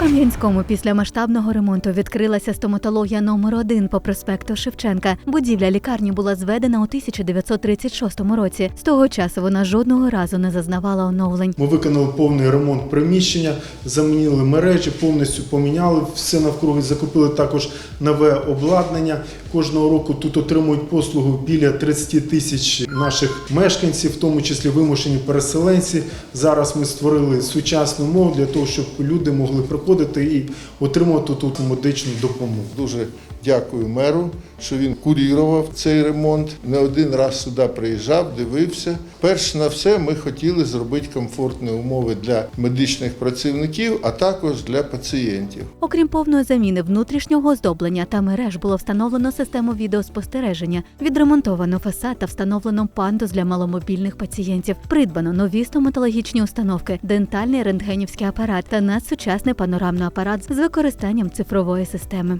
Кам'янському після масштабного ремонту відкрилася стоматологія номер 1 по проспекту Шевченка. Будівля лікарні була зведена у 1936 році. З того часу вона жодного разу не зазнавала оновлень. Ми виконали повний ремонт приміщення, замінили мережі, повністю поміняли все навкруги, закупили також нове обладнання. Кожного року тут отримують послугу біля 30 тисяч наших мешканців, в тому числі вимушені переселенці. Зараз ми створили сучасну мову для того, щоб люди могли приходити і отримувати тут медичну допомогу. Дуже дякую меру, що він курірував цей ремонт. Не один раз сюди приїжджав, дивився. Перш на все, ми хотіли зробити комфортні умови для медичних працівників, а також для пацієнтів. Окрім повної заміни внутрішнього оздоблення та мереж було встановлено систему відеоспостереження, відремонтовано фасад та встановлено пандус для маломобільних пацієнтів. Придбано нові стоматологічні установки, дентальний рентгенівський апарат та надсучасний панорамний апарат з використанням цифрової системи.